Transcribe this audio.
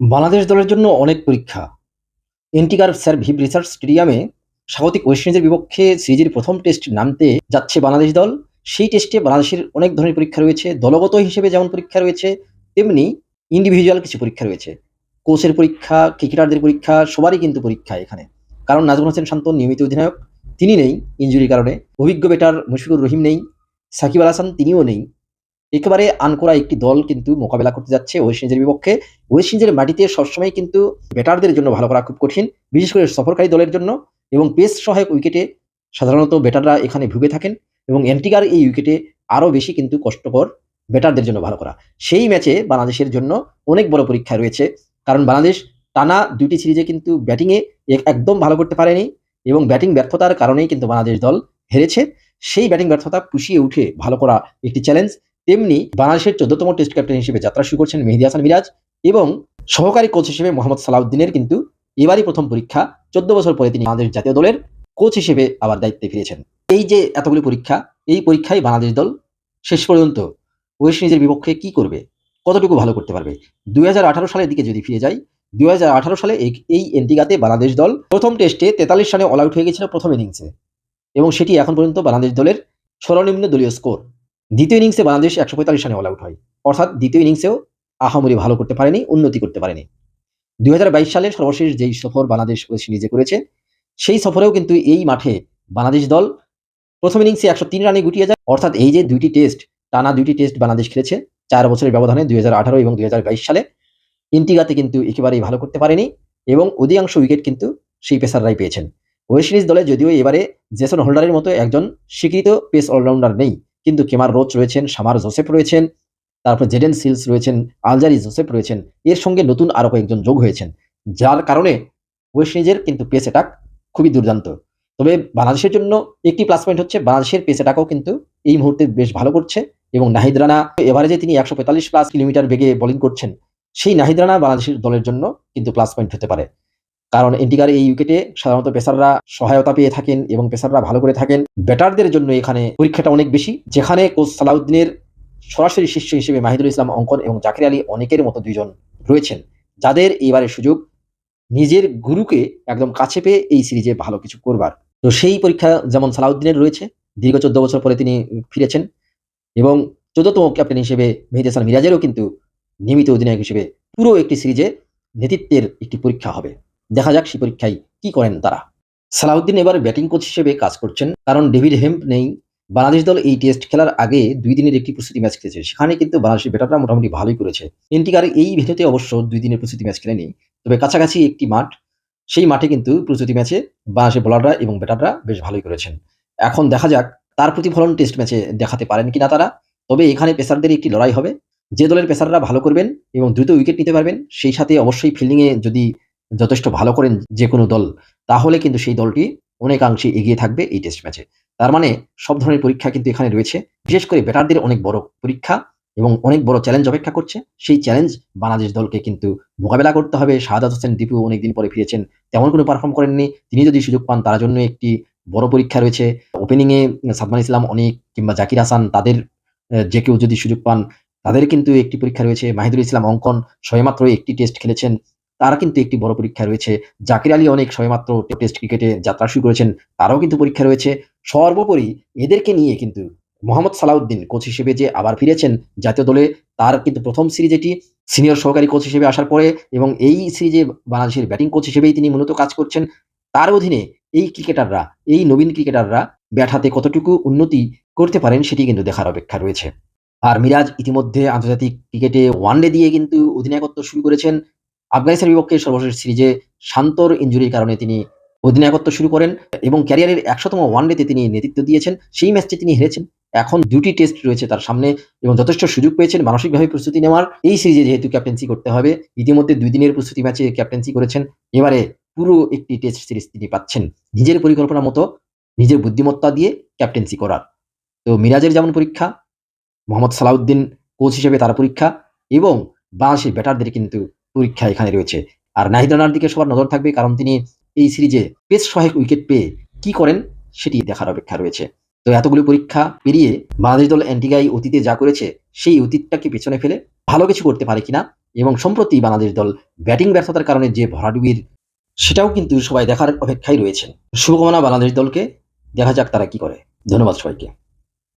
বাংলাদেশ দলের জন্য অনেক পরীক্ষা। এনটিকার স্যার ভিভ রিসার্চ স্টেডিয়ামে স্বাগতিক ওয়েস্ট ইন্ডিজের বিপক্ষে সিরিজের প্রথম টেস্ট নামতে যাচ্ছে বাংলাদেশ দল। সেই টেস্টে বাংলাদেশের অনেক ধরনের পরীক্ষা রয়েছে, দলগত হিসেবে যেমন পরীক্ষা রয়েছে, তেমনি ইন্ডিভিজুয়াল কিছু পরীক্ষা রয়েছে। কোচের পরীক্ষা ক্রিকেটারদের পরীক্ষা, সবারই কিন্তু পরীক্ষা এখানে। কারণ নাজমুল হোসেন শান্ত নিয়মিত অধিনায়ক, তিনি নেই ইঞ্জুরির কারণে। অভিজ্ঞ বেটার মুশফিকুর রহিম নেই, সাকিব আল হাসান তিনিও নেই। একেবারে আনকোরা একটি দল কিন্তু মোকাবেলা করতে যাচ্ছে ওয়েস্ট ইন্ডিজের বিপক্ষে। ওয়েস্ট ইন্ডিজের মাটিতে সবসময় কিন্তু ব্যাটারদের জন্য ভালো করা খুব কঠিন, বিশেষ করে সফরকারী দলের জন্য এবং পেস সহায়ক উইকেটে সাধারণত ব্যাটাররা এখানে ভুগে থাকেন এবং অ্যান্টিগার এই উইকেটে আরও বেশি কিন্তু কষ্টকর ব্যাটারদের জন্য ভালো করা। সেই ম্যাচে বাংলাদেশের জন্য অনেক বড় পরীক্ষা রয়েছে, কারণ বাংলাদেশ টানা দুটি সিরিজে কিন্তু ব্যাটিংয়ে একদম ভালো করতে পারেনি এবং ব্যাটিং ব্যর্থতার কারণেই কিন্তু বাংলাদেশ দল হেরেছে। সেই ব্যাটিং ব্যর্থতা পুষিয়ে উঠে ভালো করা একটি চ্যালেঞ্জ তেমনি বাংলাদেশের চোদ্দতম টেস্ট ক্যাপ্টেন হিসেবে যাত্রা শুরু করছেন মেহেদি হাসান মিরাজ এবং সহকারী কোচ হিসেবে মোহাম্মদ সালাউদ্দিনের কিন্তু এবারই প্রথম পরীক্ষা চোদ্দ বছর পরে তিনি বাংলাদেশ জাতীয় দলের কোচ হিসেবে আবার দায়িত্বে ফিরেছেন। এই যে এতগুলি পরীক্ষা, এই পরীক্ষায় বাংলাদেশ দল শেষ পর্যন্ত ওয়েস্ট ইন্ডিজের বিপক্ষে কি করবে, কতটুকু ভালো করতে পারবে? দুই হাজার আঠারো সালের দিকে যদি ফিরে যাই, দুই হাজার আঠারো সালে এই- এই এন্টিগাতে বাংলাদেশ দল প্রথম টেস্টে তেতাল্লিশ রানে অল আউট হয়ে গেছিল প্রথম ইনিংসে এবং সেটি এখন পর্যন্ত বাংলাদেশ দলের সর্বনিম্ন দলীয় স্কোর দ্বিতীয় ইনিংসে বাংলাদেশ একশো পঁয়তাল্লিশ রানে অল আউট হয়। অর্থাৎ দ্বিতীয় ইনিংসেও আহামরি ভালো করতে পারেনি, উন্নতি করতে পারেনি। দুই সালের সর্বশেষ যেই সফর বাংলাদেশ ওয়েস্ট ইন্ডিজে করেছে, সেই সফরেও কিন্তু এই মাঠে বাংলাদেশ দল প্রথম ইনিংসে একশো তিন রানে গুটিয়ে যায়। অর্থাৎ এই যে দুইটি টেস্ট টানা দুইটি টেস্ট বাংলাদেশ খেলেছে, চার বছরের ব্যবধানে দুই হাজার আঠারো এবং দুই হাজার বাইশ সালে ইন্টিগাতে কিন্তু একেবারেই ভালো করতে পারেনি এবং অধিকাংশ উইকেট কিন্তু সেই পেসাররাই পেয়েছেন। ওয়েস্ট ইন্ডিজ দলে যদিও এবারে জেসন হোল্ডারের মতো একজন স্বীকৃত পেস অলরাউন্ডার নেই কিন্তু কেমার রোচ রয়েছেন, সামার জোসেফ রয়েছেন, তারপর জেডেন সিলস রয়েছেন, আলজারি জোসেফ রয়েছেন, এর সঙ্গে নতুন আরও কয়েকজন যোগ হয়েছেন, যার কারণে ওয়েস্ট ইন্ডিজের কিন্তু পেস অ্যাটাক খুবই দুর্দান্ত। তবে বাংলাদেশের জন্য একটি প্লাস পয়েন্ট হচ্ছে বাংলাদেশের পেস অ্যাটাকও কিন্তু এই মুহূর্তে বেশ ভালো করছে এবং নাহিদ রানা, এভারেজে তিনি একশো পঁয়তাল্লিশ প্লাস কিলোমিটার বেগে বোলিং করছেন, সেই নাহিদ রানা বাংলাদেশের দলের জন্য কিন্তু প্লাস পয়েন্ট হতে পারে। কারণ এন্টিকার এই উইকেটে সাধারণত পেসাররা সহায়তা পেয়ে থাকেন এবং পেসাররা ভালো করে থাকেন। ব্যাটারদের জন্য এখানে পরীক্ষাটা অনেক বেশি, যেখানে কোচ সালাউদ্দিনের সরাসরি শিষ্য হিসেবে মাহিদুল ইসলাম, অঙ্কন এবং জাকির আলী অনেকের মতো দুইজন রয়েছেন, যাদের এবারে সুযোগ নিজের গুরুকে একদম কাছে পেয়ে এই সিরিজে ভালো কিছু করবার। তো সেই পরীক্ষা যেমন সালাউদ্দিনের রয়েছে, দীর্ঘ চোদ্দ বছর পরে তিনি ফিরেছেন এবং চোদ্দতম ক্যাপ্টেন হিসেবে মেহেদি হাসান মিরাজেরও কিন্তু নিয়মিত অধিনায়ক হিসেবে পুরো একটি সিরিজে নেতৃত্বের একটি পরীক্ষা হবে। দেখা যাক সেই পরীক্ষায় কি করেন তারা। সালাউদ্দিন এবার ব্যাটিং কোচ হিসেবে কাজ করছেন, কারণ ডেভিড হেম্প নেই। বাংলাদেশ দল এই টেস্ট খেলার আগে দুই দিনের একটি প্রস্তুতি ম্যাচ খেলেছে। সেখানে কিন্তু বাংলাদেশের ব্যাটাররা মোটামুটি ভালোই করেছে। এনটিকার এই ভেন্যুতে অবশ্য দুই দিনের প্রস্তুতি ম্যাচ খেলেনি। তবে কাছাকাছি একটি মাঠ, সেই মাঠে কিন্তু প্রস্তুতি ম্যাচে বাংলাদেশের বোলাররা এবং ব্যাটাররা বেশ ভালোই করেছেন। এখন দেখা যাক তার প্রতিফলন টেস্ট ম্যাচে দেখাতে পারেন কিনা তারা। তবে এখানে পেসারদের একটি লড়াই হবে। যে দলের পেসাররা ভালো করবেন এবং দ্রুত উইকেট নিতে পারবেন, সেই সাথে অবশ্যই ফিল্ডিংয়ে যদি যথেষ্ট ভালো করেন যে কোনো দল, তাহলে কিন্তু সেই দলটি অনেকাংশে এগিয়ে থাকবে এই টেস্ট ম্যাচে তার মানে সব ধরনের পরীক্ষা কিন্তু এখানে রয়েছে। বিশেষ করে ব্যাটারদের অনেক বড় পরীক্ষা এবং অনেক বড় চ্যালেঞ্জ অপেক্ষা করছে। সেই চ্যালেঞ্জ বাংলাদেশ দলকে কিন্তু মোকাবেলা করতে হবে। শাহাদাত হোসেন দীপু অনেকদিন পরে ফিরেছেন, তেমন কোনো পারফর্ম করেননি। তিনি যদি সুযোগ পান, তার জন্য একটি বড় পরীক্ষা রয়েছে। ওপেনিংয়ে সাদমান ইসলাম অনেক কিংবা জাকির হাসান, তাদের যে কেউ যদি সুযোগ পান, তাদের কিন্তু একটি পরীক্ষা রয়েছে। মাহিদুল ইসলাম অঙ্কন সবেমাত্র একটি টেস্ট খেলেছেন। তার কিন্তু একটি বড় পরীক্ষা রয়েছে। জাকির আলী অনেক সবেমাত্র টেস্ট ক্রিকেটে যাত্রা শুরু করেছেন, তারাও কিন্তু পরীক্ষা রয়েছে। সর্বোপরি এদেরকে নিয়ে কিন্তু মোহাম্মদ সালাউদ্দিন কোচ হিসেবে যে আবার ফিরেছেন জাতীয় দলে, তার কিন্তু প্রথম সিরিজ এটি সিনিয়র সহকারী কোচ হিসেবে আসার পরে এবং এই সিরিজে বাংলাদেশের ব্যাটিং কোচ হিসেবেই তিনি মূলত কাজ করছেন। তার অধীনে এই ক্রিকেটাররা, এই নবীন ক্রিকেটাররা ব্যাট হাতে কতটুকু উন্নতি করতে পারেন সেটি কিন্তু দেখার অপেক্ষা রয়েছে। আর মিরাজ ইতিমধ্যে আন্তর্জাতিক ক্রিকেটে ওয়ানডে দিয়ে কিন্তু অধিনায়কত্ব শুরু করেছেন। আফগানিস্তানের বিপক্ষে সর্বশেষ সিরিজে শান্তর ইঞ্জুরির কারণে তিনি অধিনায়কত্ব শুরু করেন এবং ক্যারিয়ারের একশোতম ওয়ানডেতে তিনি নেতৃত্ব দিয়েছেন। সেই ম্যাচটি তিনি হেরেছেন। এখন দুটি টেস্ট রয়েছে তার সামনে এবং যথেষ্ট সুযোগ পেয়েছেন মানসিকভাবে প্রস্তুতি নেওয়ার। এই সিরিজে যেহেতু ক্যাপ্টেন্সি করতে হবে, ইতিমধ্যে দুই দিনের প্রস্তুতি ম্যাচে ক্যাপ্টেন্সি করেছেন। এবারে পুরো একটি টেস্ট সিরিজ তিনি পাচ্ছেন। নিজের পরিকল্পনা মতো নিজের বুদ্ধিমত্তা দিয়ে ক্যাপ্টেন্সি করার। তো মিরাজের যেমন পরীক্ষা, মোহাম্মদ সালাউদ্দিন কোচ হিসেবে তার পরীক্ষা এবং বাংলাদেশের ব্যাটারদের কিন্তু পরীক্ষা এখানে রয়েছে। আর নাহিদ রানার দিকে সবার নজর থাকবে, কারণ তিনি এই সিরিজে পেস সহায়ক উইকেট পেয়ে কি করেন সেটি দেখার অপেক্ষা রয়েছে। তো এতগুলো পরীক্ষা পেরিয়ে বাংলাদেশ দল অ্যান্টিগাই অতীতে যা করেছে, সেই অতীতটাকে পেছনে ফেলে ভালো কিছু করতে পারে কিনা এবং সম্প্রতি বাংলাদেশ দল ব্যাটিং ব্যর্থতার কারণে যে ভরাডুবির, সেটাও কিন্তু সবাই দেখার অপেক্ষায় রয়েছেন শুভকামনা বাংলাদেশ দলকে, দেখা যাক তারা কি করে। ধন্যবাদ সবাইকে।